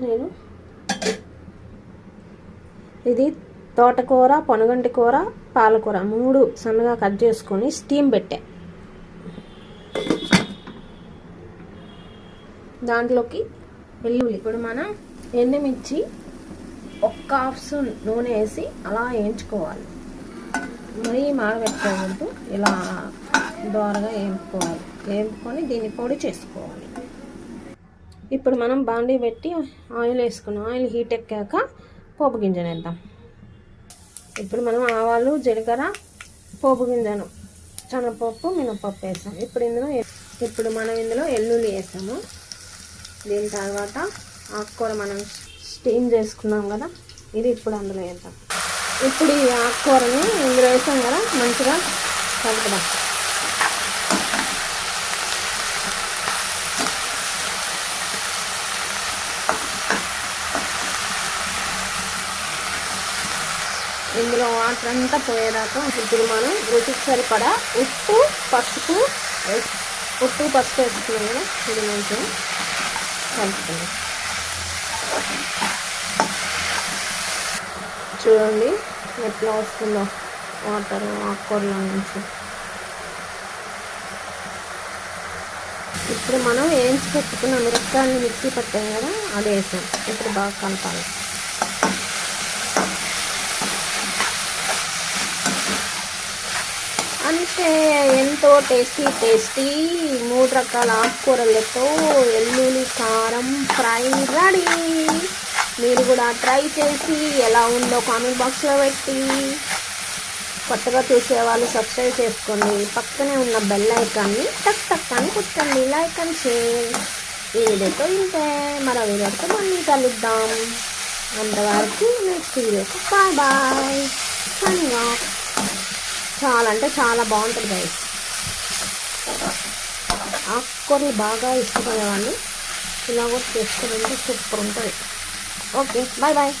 నేను. ఇది తోటకూర పనుగంటి కూర పాలకూర మూడు సన్నగా కట్ చేసుకొని స్టీమ్ పెట్టా. దాంట్లోకి వెల్లుల్లి ఇప్పుడు మనం ఎండుమిర్చి ఒక్క హాఫ్ నూనె వేసి అలా వేయించుకోవాలి. మరీ మాడబెట్టుకోవద్దు ఇలా దోరగా వేయించుకోవాలి వేయించుకొని దీన్ని పొడి చేసుకోవాలి. ఇప్పుడు మనం బాండీ పెట్టి ఆయిల్ వేసుకున్నాం. ఆయిల్ హీట్ ఎక్కాక పోపు గింజను వేద్దాం. ఇప్పుడు మనం ఆవాలు జీలకర్ర పోపు గింజను శనగపప్పు మినపప్పు వేస్తాం ఇప్పుడు ఇందులో ఇప్పుడు మనం ఇందులో ఎల్లుల్లి వేస్తాము దీని తర్వాత ఆకుకూర మనం స్టీమ్ చేసుకున్నాం కదా ఇది ఇప్పుడు అందులో వేద్దాం. ఇప్పుడు ఈ ఆకుకూరని ఇందులో వేసాం కదా మంచిగా కలుపుదాం. ఇందులో వాటర్ అంతా పోయేదాకా ఇప్పుడు మనం రుచికి సరిపడా ఉప్పు పసుపు ఉప్పు పసుపు వేసుకున్నాం కదా ఇది కొంచెం కలుపుకుందాం. చూడండి ఎట్లా వస్తుందో వాటర్ ఆకుకూరల నుంచి. ఇప్పుడు మనం వేయించి పెట్టుకున్న మిరపకాయలు మిక్సీ పట్టాం కదా అది వేసాం. ఇప్పుడు బాగా కలపాలి. అంటే ఎంతో టేస్టీ టేస్టీ మూడు రకాల ఆకుకూరలతో ఎల్లుల్లి కారం ఫ్రై రెడీ. మీరు కూడా ట్రై చేసి ఎలా ఉందో కామెంట్ బాక్స్లో పెట్టి. కొత్తగా చూసే వాళ్ళు సబ్స్క్రైబ్ చేసుకోండి. పక్కనే ఉన్న బెల్ ఐకాన్ని టక్ టక్ అని కుట్టండి. లైక్ అండ్ షేర్ ఈ వీడియోతో ఇంతే. మరో వీడియోతో మళ్ళీ కలుద్దాం. అంతవరకు నెక్స్ట్ వీడియోకి బాయ్ బాయ్ సైనింగ్ ఆఫ్ చాలా అంటే చాలా బాగుంటుంది గైస్ ఆకుకూరలు బాగా ఇష్టపడేవాళ్ళు ఇలా కూడా చేసుకుని సూపర్ ఉంటుంది. Okay bye bye